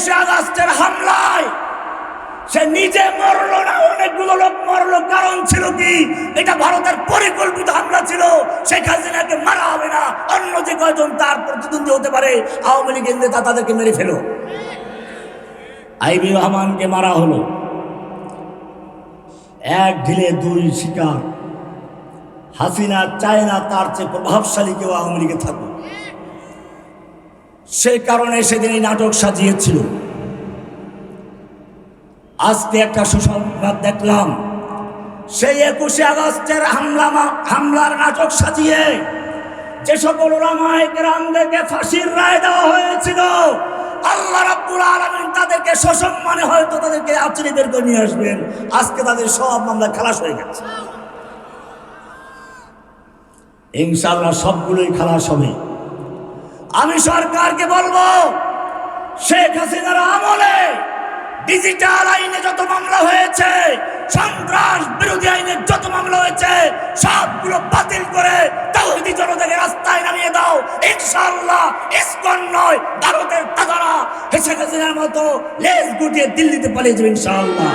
একুশে আগস্টের হামলায়। সে নিজে মরলো না, অনেকগুলো লোক মরলো। কারণ ছিল কি? এটা ভারতের পরিকল্পিত হামলা ছিল। শেখ হাসিনাকে মারা হবে না। অন্য যে কয়জন তার প্রতিদ্বন্দ্বী হতে পারে, আওয়ামী লীগের নেতা তাদেরকে মেরে ফেলো। আইবি রহমানকে মারা হলো। এক ঢিলে দুই শিকার। হাসিনা চায় না তার চেয়ে প্রভাবশালী কেউ আওয়ামী লীগে থাকুক। সেই কারণে সেদিন এই নাটক সাজিয়েছিল। আজকে একটা সুসংবাদ দেখলাম। সেই একুশে আগস্টের হামলা হামলার নাটক সাজিয়ে যে সকল ওলামায়ে কেরামদেরকে ফাঁসির রায় দেওয়া হয়েছিল, আল্লাহ রাব্বুল আলামিন তাদেরকে সসম্মানে হয়তো তাদেরকে আচরি বের করে নিয়ে আসবেন। আজকে তাদের সব মামলা খালাস হয়ে গেছে। ইনশাআল্লাহ সবগুলোই খালাস হবে। আমি সরকারকে বলব, শেখ হাসিনার আমলে ডিজিটাল আইনে যত মামলা হয়েছে, সন্ত্রাস বিরোধী আইনে যত মামলা হয়েছে, সবগুলো বাতিল করে তাওহিদি জনতাকে রাস্তায় নামিয়ে দাও। ইনশাআল্লাহ ইসকন নয়, ভারতের তাগারা। হেসে হাসিনার মতো লেজ গুটিয়ে দিল্লিতে পালিয়ে যাবে ইনশাআল্লাহ।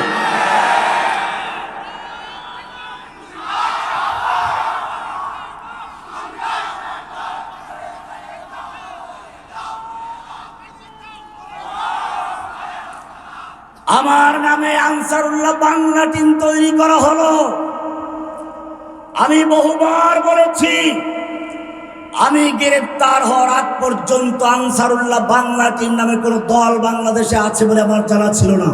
আমার নামে আনসারুল্লাহ বাংলা টিম তৈরি করা হলো। আমি বহুবার বলেছি, আমি গ্রেপ্তার হওয়ার আগ পর্যন্ত আনসারুল্লাহ বাংলা টিম নামে কোনো দল বাংলাদেশে আছে বলে আমার জানা ছিল না।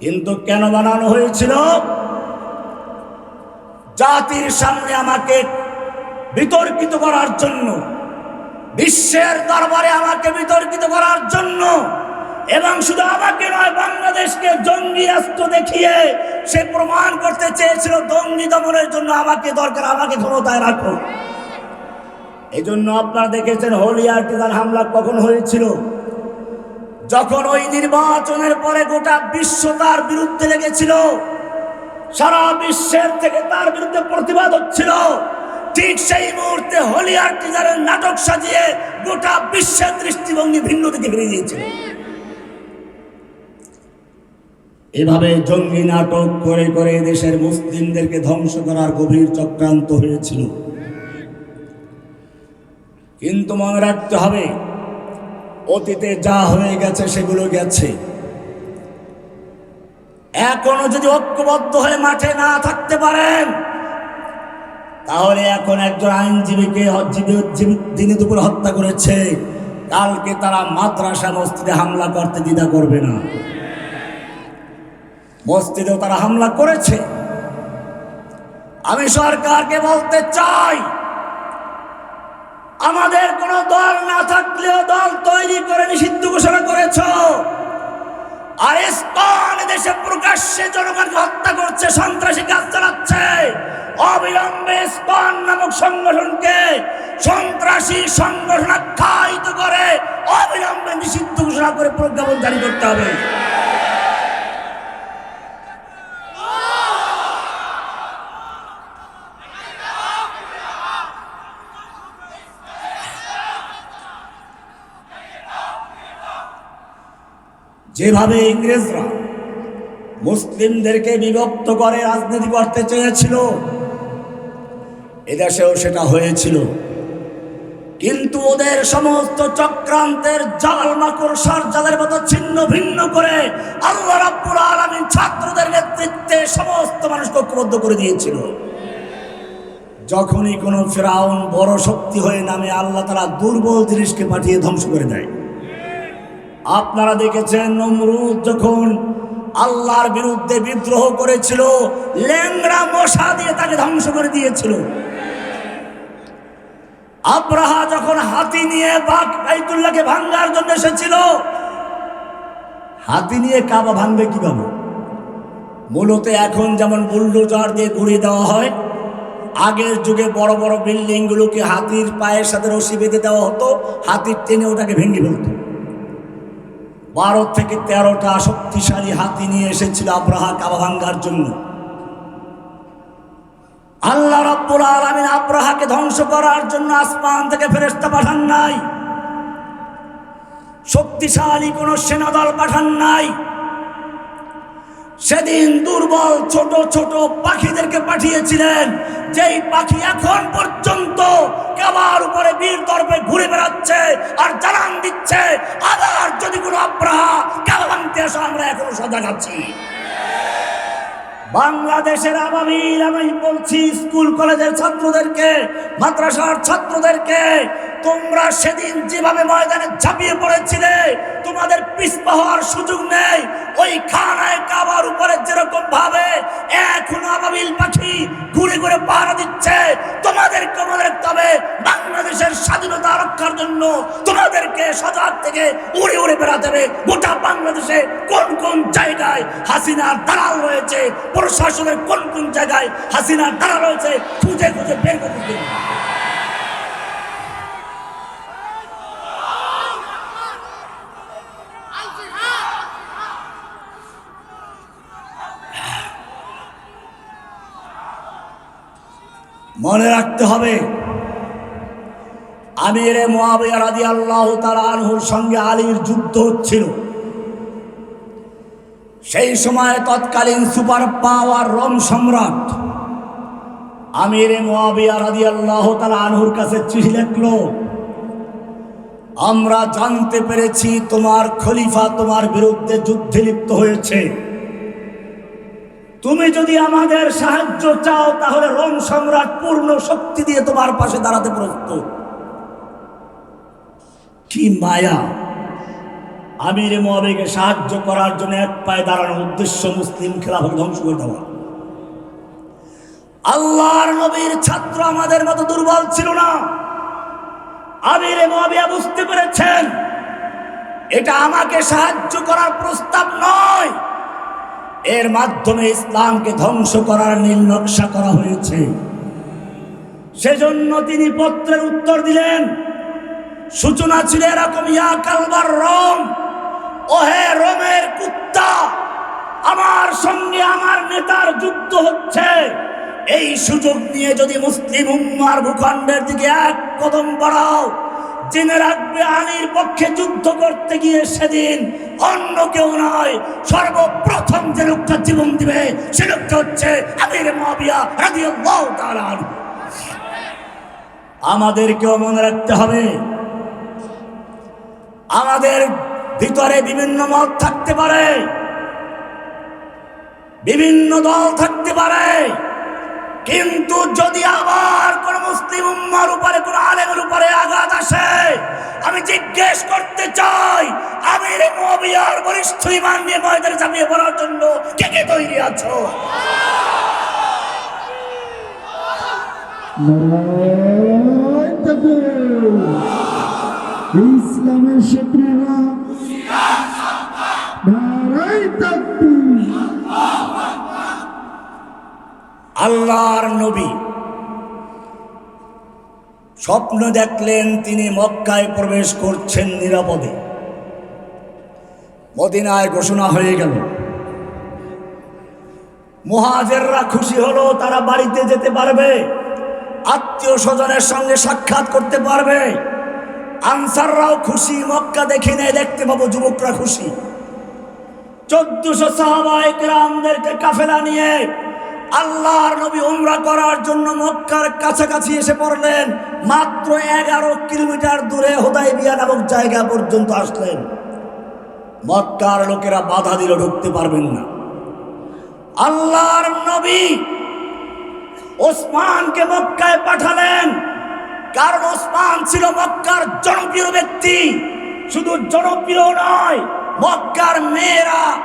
কিন্তু কেন বানানো হয়েছিল? জাতির সামনে আমাকে বিতর্কিত করার জন্য, বিশ্বের দরবারে আমাকে বিতর্কিত করার জন্য এবং শুধু আমাকে নয়, বাংলাদেশকে জঙ্গি রাষ্ট্র দেখিয়ে সে প্রমাণ করতে চেয়েছিল জঙ্গি দমনের জন্য আমাকে দরকার, আমাকে ক্ষমতায় রাখো। এই জন্য আপনারা দেখেছেন হলিয়ার টিকার হামলা কখন হয়েছিল? যখন ওই নির্বাচনের পরে গোটা বিশ্ব তার বিরুদ্ধে লেগেছিল, সারা বিশ্বের থেকে তার বিরুদ্ধে প্রতিবাদ হচ্ছিল। ঠিক সেই মুহূর্তে হলিয়ার টিজারের নাটক সাজিয়ে গোটা বিশ্বের দৃষ্টিভঙ্গি ভিন্ন দিকে ফিরে দিয়েছিল এভাবে জঙ্গি নাটক করে করে দেশের মুসলিমদেরকে ধ্বংস করার গভীর চক্রান্ত হয়েছিল। কিন্তু মনে রাখতে হবে, অতীতে যা হয়ে গেছে সেগুলো গেছে। এখনও যদি ঐক্যবদ্ধ হয়ে মাঠে না থাকতে পারেন, তাহলে এখন একজন আইনজীবীকে দিনে দুপুরে হত্যা করেছে। কালকে তারা মাদ্রাসা মসজিদে হামলা করতে দ্বিধা করবে না। মসজিদেও তারা হামলা করেছে। আমি সরকারকে বলতে চাই, আমাদের কোন দল না থাকলেও দল তৈরি করে নিষিদ্ধ ঘোষণা করেছ। আর ইস্কন দেশে প্রকাশ্যে জনগণকে হত্যা করছে, সন্ত্রাসী কাজ চালাচ্ছে। অবিলম্বে ইস্কন নামক সংগঠনকে সন্ত্রাসী সংগঠন আখ্যায়িত করে অবিলম্বে নিষিদ্ধ ঘোষণা করে প্রজ্ঞাপন জারি করতে হবে। যেভাবে ইংরেজরা মুসলিমদেরকে বিভক্ত করে রাজনীতি করতে চেয়েছিল, এদেশেও সেটা হয়েছিল। কিন্তু ওদের সমস্ত চক্রান্তের জাল মাকড় সারজালের মতো ছিন্ন ভিন্ন করে আল্লাহ রাব্বুল আলামিন ছাত্রদের নেতৃত্বে সমস্ত মানুষকে ঐক্যবদ্ধ করে দিয়েছিল। যখনই কোনো ফেরাউন বড় শক্তি হয়ে নামে, আল্লাহ তারা দুর্বল জিনিসকে পাঠিয়ে ধ্বংস করে দেয়। আপনারা দেখেছেন নমরুদ যখন আল্লাহর বিরুদ্ধে বিদ্রোহ করেছিল, ল্যাংড়া মশা দিয়ে তাকে ধ্বংস করে দিয়েছিল। আব্রাহা যখন হাতি নিয়ে বাঘ বাইতুল্লাহকে ভাঙ্গার জন্য এসেছিল, হাতি নিয়ে কাবা ভাঙবে কীভাবে? মূলত এখন যেমন বুলডোজার দিয়ে ঘুরিয়ে দেওয়া হয়, আগের যুগে বড় বড় বিল্ডিংগুলোকে হাতির পায়ের সাথে রশি বেঁধে দেওয়া হতো, হাতির টেনে ওটাকে ভেঙে ফেলতো। বারো থেকে তেরোটা শক্তিশালী হাতি নিয়ে এসেছিল আব্রাহা কাবা ভাঙ্গার জন্য। আল্লাহ রব্বুল আলমিন আব্রাহাকে ধ্বংস করার জন্য আসমান থেকে ফেরেস্তা পাঠান নাই। শক্তিশালী কোনো সেনাদল পাঠান নাই। সেদিন দুর্বল ছোট ছোট পাখিদেরকে পাঠিয়েছিলেন, যেই পাখি এখন পর্যন্ত কেবার উপরে বীর তরফে ঘুরে বেড়াচ্ছে আর জানান দিচ্ছে। আবার দেখাচ্ছি বাংলাদেশের আবাবিল আমি বলছি স্কুল কলেজের ছাত্রদেরকে মাদ্রাসার ছাত্রদেরকে তোমরা সেদিন যেভাবে ময়দানে ঝাঁপিয়ে পড়েছিলে, তোমাদের পিছপা হওয়ার সুযোগ নেই। ওই খানায় কাবার উপরে যেরকম ভাবে এখন আবাবিল পাখি ঘুরে ঘুরে পাহারা দিচ্ছে, তোমাদেরকে মনে রাখতে হবে বাংলাদেশের স্বাধীনতা রক্ষার জন্য তোমাদেরকে সজাগ থেকে উড়ে উড়ে বেড়াতে হবে। গোটা বাংলাদেশে কোন কোন জায়গায় হাসিনার দালাল রয়েছে, প্রশাসনের কোন কোন জায়গায় হাসিনার দালাল রয়েছে, খুঁজে খুঁজে বের করতে হবে। মনে রাখতে হবে। আমিরে মোয়াবিয়া রাদি আল্লাহ তার আনহুর সঙ্গে আলীর যুদ্ধ হচ্ছিল। সেই সময় তৎকালীন সুপার পাওয়ার রোম সম্রাট আমিরে মোয়াবিয়া রাদি আল্লাহ তার আনহুর কাছে চিঠি লিখলো, আমরা জানতে পেরেছি তোমার খলিফা তোমার বিরুদ্ধে যুদ্ধে লিপ্ত হয়েছে। তুমি যদি আমাদের সাহায্য চাও, তাহলে রোম সম্রাট পূর্ণ শক্তি দিয়ে তোমার পাশে দাঁড়াতে প্রস্তুত। কি মায়া! আমির মোয়াবিকে সাহায্য করার জন্য এক পায়ে দাঁড়ানোর উদ্দেশ্য মুসলিম খেলাফত ধ্বংস করে দেওয়া। আল্লাহর নবীর ছাত্র আমাদের মতো দুর্বল ছিল না। আমির মোয়াবিয়া বুঝতে পেরেছেন, এটা আমাকে সাহায্য করার প্রস্তাব নয়। এর মাধ্যমে ইসলামকে ধ্বংস করার নীল নকশা করা হয়েছে। সেজন্য তিনি পত্রের উত্তর দিলেন, সূচনা ছিল এরকম, ইয়া কালবার রোম, ওহে রোমের কুত্তা, আমার সঙ্গে আমার নেতার যুদ্ধ হচ্ছে। এই সুযোগ নিয়ে যদি মুসলিম উম্মার ভূখণ্ডের দিকে এক কদম বাড়াও, জেনে রাখবে আলীর পক্ষে যুদ্ধ করতে গিয়ে সেদিন অন্য কেউ নয়, সর্বপ্রথম যে লোকটা জীবন দিবে, সে লোকটা হচ্ছে আমির আমাদেরকেও মনে রাখতে হবে, আমাদের ভিতরে বিভিন্ন মত থাকতে পারে, বিভিন্ন দল থাকতে পারে। কিন্তু যদি আবার কোন মুসলিম উম্মার উপরে, কোন আলেমের উপরে আঘাত আসে, আমি জিজ্ঞেস করতে চাই, আমির মবিয়ার বরিষ্ঠ ইমান নিয়ে ময়দানে চাপিয়ে পড়ার জন্য কে কে তৈরি আছো? ইসলামের শত্রুরা। নারায়ণ তাকবীর। আল্লাহর নবী। স্বপ্ন দেখলেন তিনি মক্কায় প্রবেশ করছেন নিরাপদে। মদিনায় ঘোষণা হয়ে গেল। মহাজেররা খুশি হলো, তারা বাড়িতে যেতে পারবে, আত্মীয় স্বজনের সঙ্গে সাক্ষাৎ করতে পারবে। আনসাররাও খুশি, মক্কা দেখি নেই দেখতে পাবো যুবকরা খুশি। চোদ্দশো সাহাবাই গ্রামদেরকে কাফেলা নিয়ে আল্লাহর নবী উমরা করার জন্য মক্কার কাছাকাছি এসে পড়লেন। মাত্র এগারো কিলোমিটার দূরে হোদাই বিয়া নামক জায়গা পর্যন্ত আসলেন। মক্কার লোকেরা বাধা দিল ঢুকতে পারবেন না। আল্লাহর নবী ওসমানকে মক্কায় পাঠালেন। কারণ ওসমান ছিল মক্কার জনপ্রিয় ব্যক্তি। শুধু জনপ্রিয় নয়, মক্কার মেয়েরা